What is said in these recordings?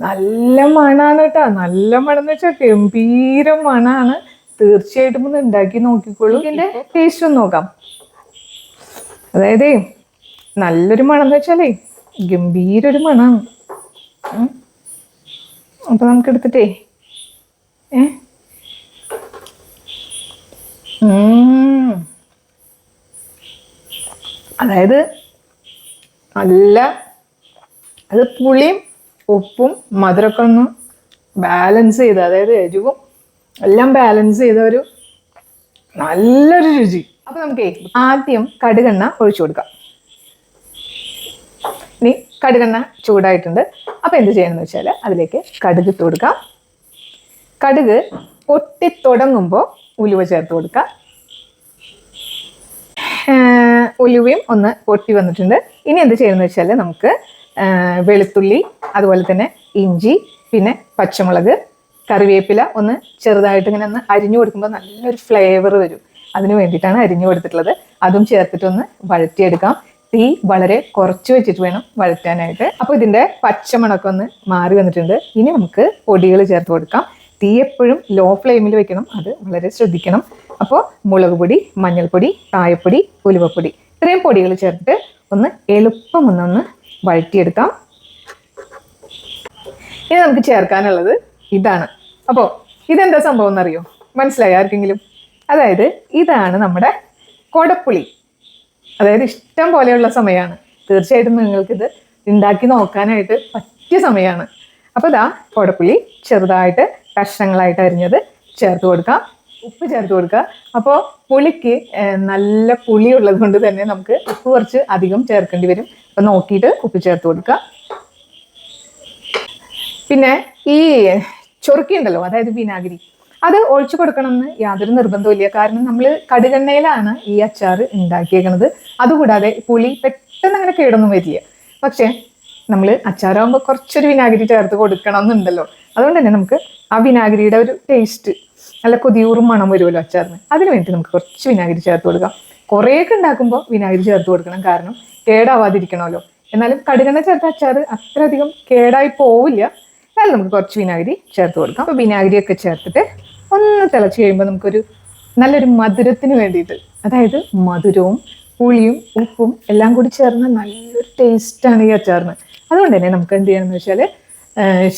നല്ല മണാണ് കേട്ടോ. നല്ല മണം എന്ന് വെച്ചാൽ ഗംഭീര മണാണ്. തീർച്ചയായിട്ടും ഒന്ന് ഉണ്ടാക്കി നോക്കിക്കോളൂ. ഇതിന്റെ ടേസ്റ്റ് ഒന്ന് നോക്കാം. അതായത് നല്ലൊരു മണം എന്ന് വെച്ചാലേ ഗംഭീര ഒരു മണാണ്. അപ്പൊ നമുക്ക് എടുത്തിട്ടേ ഏ അതായത് നല്ല അത് പുളിയും ഉപ്പും മധുരമൊക്കെ ഒന്ന് ബാലൻസ് ചെയ്ത് അതായത് എരിവും എല്ലാം ബാലൻസ് ചെയ്ത ഒരു നല്ലൊരു രുചി. അപ്പൊ നമുക്ക് ആദ്യം കടുകെണ്ണ ഒഴിച്ചു കൊടുക്കാം. ഇനി കടുകെണ്ണ ചൂടായിട്ടുണ്ട്. അപ്പൊ എന്ത് ചെയ്യണമെന്ന് വെച്ചാൽ അതിലേക്ക് കടുക് ഇട്ട് കൊടുക്കാം. കടുക് പൊട്ടി തുടങ്ങുമ്പോൾ ഉലുവ ചേർത്ത് കൊടുക്കാം ഉലുവയും ഒന്ന് പൊട്ടി വന്നിട്ടുണ്ട്. ഇനി എന്ത് ചെയ്യണമെന്ന് വെച്ചാൽ നമുക്ക് വെളുത്തുള്ളി അതുപോലെ തന്നെ ഇഞ്ചി പിന്നെ പച്ചമുളക് കറിവേപ്പില ഒന്ന് ചെറുതായിട്ട് ഇങ്ങനെ ഒന്ന് അരിഞ്ഞു കൊടുക്കുമ്പോൾ നല്ലൊരു ഫ്ലേവർ വരും. അതിന് വേണ്ടിയിട്ടാണ് അരിഞ്ഞു കൊടുത്തിട്ടുള്ളത്. അതും ചേർത്തിട്ടൊന്ന് വഴറ്റിയെടുക്കാം. തീ വളരെ കുറച്ച് വെച്ചിട്ട് വേണം വഴറ്റാനായിട്ട്. അപ്പോൾ ഇതിന്റെ പച്ചമണക്കം ഒന്ന് മാറി വന്നിട്ടുണ്ട്. ഇനി നമുക്ക് പൊടികൾ ചേർത്ത് കൊടുക്കാം. തീ എപ്പോഴും ലോ ഫ്ലെയിമിൽ വെക്കണം. അത് വളരെ ശ്രദ്ധിക്കണം. അപ്പോൾ മുളക് പൊടി മഞ്ഞൾപ്പൊടി കായപ്പൊടി ഉലുവപ്പൊടി ഇത്രയും പൊടികൾ ചേർത്തിട്ട് ഒന്ന് എളുപ്പം ഒന്നൊന്ന് വഴറ്റിയെടുക്കാം. ഇനി നമുക്ക് ചേർക്കാനുള്ളത് ഇതാണ്. അപ്പോൾ ഇതെന്താ സംഭവം എന്നറിയോ? മനസ്സിലായി ആർക്കെങ്കിലും? അതായത് ഇതാണ് നമ്മുടെ കൊടപ്പുളി അതായത് ഇഷ്ടം പോലെയുള്ള സമയമാണ് തീർച്ചയായിട്ടും നിങ്ങൾക്കിത് ഉണ്ടാക്കി നോക്കാനായിട്ട് പറ്റിയ സമയമാണ് അപ്പോൾ ഇതാ കൊടപ്പുളി ചെറുതായിട്ട് കഷ്ണങ്ങളായിട്ട് അരിഞ്ഞത് ചേർത്ത് കൊടുക്കാം. ഉപ്പ് ചേർത്ത് കൊടുക്കുക. അപ്പോൾ പുളിക്ക് നല്ല പുളി ഉള്ളത് കൊണ്ട് തന്നെ നമുക്ക് ഉപ്പ് കുറച്ച് അധികം ചേർക്കേണ്ടി വരും. അപ്പം നോക്കിയിട്ട് ഉപ്പ് ചേർത്ത് കൊടുക്കുക. പിന്നെ ഈ ചൊറുക്കി ഉണ്ടല്ലോ അതായത് വിനാഗിരി. അത് ഒഴിച്ചു കൊടുക്കണമെന്ന് യാതൊരു നിർബന്ധമില്ല കാരണം നമ്മൾ കടുകെണ്ണയിലാണ് ഈ അച്ചാർ ഉണ്ടാക്കിയേക്കുന്നത് അതുകൂടാതെ പുളി പെട്ടെന്ന് അങ്ങനെ കേടൊന്നും വരില്ല. പക്ഷേ നമ്മൾ അച്ചാറാകുമ്പോൾ കുറച്ചൊരു വിനാഗിരി ചേർത്ത് കൊടുക്കണം എന്നുണ്ടല്ലോ അതുകൊണ്ട് തന്നെ നമുക്ക് ആ വിനാഗിരിയുടെ ഒരു ടേസ്റ്റ് നല്ല കൊതിയൂറും മണം വരുമല്ലോ അച്ചാറിന്. അതിന് വേണ്ടി നമുക്ക് കുറച്ച് വിനാഗിരി ചേർത്ത് കൊടുക്കാം. കുറേയൊക്കെ ഉണ്ടാക്കുമ്പോൾ വിനാഗിരി ചേർത്ത് കൊടുക്കണം. കാരണം കേടാവാതിരിക്കണമല്ലോ. എന്നാലും കടുകെണ്ണ ചേർത്ത അച്ചാർ അത്രയധികം കേടായി പോവില്ല. എന്നാലും നമുക്ക് കുറച്ച് വിനാഗിരി ചേർത്ത് കൊടുക്കാം. അപ്പോൾ വിനാഗിരിയൊക്കെ ചേർത്തിട്ട് ഒന്ന് തിളച്ച് കഴിയുമ്പോൾ നമുക്കൊരു നല്ലൊരു മധുരത്തിന് വേണ്ടിയിട്ട് അതായത് മധുരവും പുളിയും ഉപ്പും എല്ലാം കൂടി ചേർന്ന നല്ലൊരു ടേസ്റ്റാണ് ഈ അച്ചാറിന്. അതുകൊണ്ട് തന്നെ നമുക്ക് എന്ത് ചെയ്യണമെന്ന് വെച്ചാൽ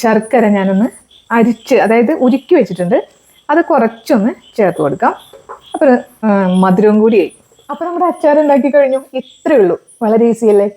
ശർക്കര ഞാനൊന്ന് അരിച്ച് അതായത് ഉരുക്കി വെച്ചിട്ടുണ്ട്. അത് കുറച്ചൊന്ന് ചേർത്ത് കൊടുക്കാം. അപ്പോൾ മധുരവും കൂടിയായി അപ്പോൾ നമ്മുടെ അച്ചാർ ഉണ്ടാക്കി കഴിഞ്ഞു. ഇത്രയേ ഉള്ളൂ. വളരെ ഈസി അല്ലേ?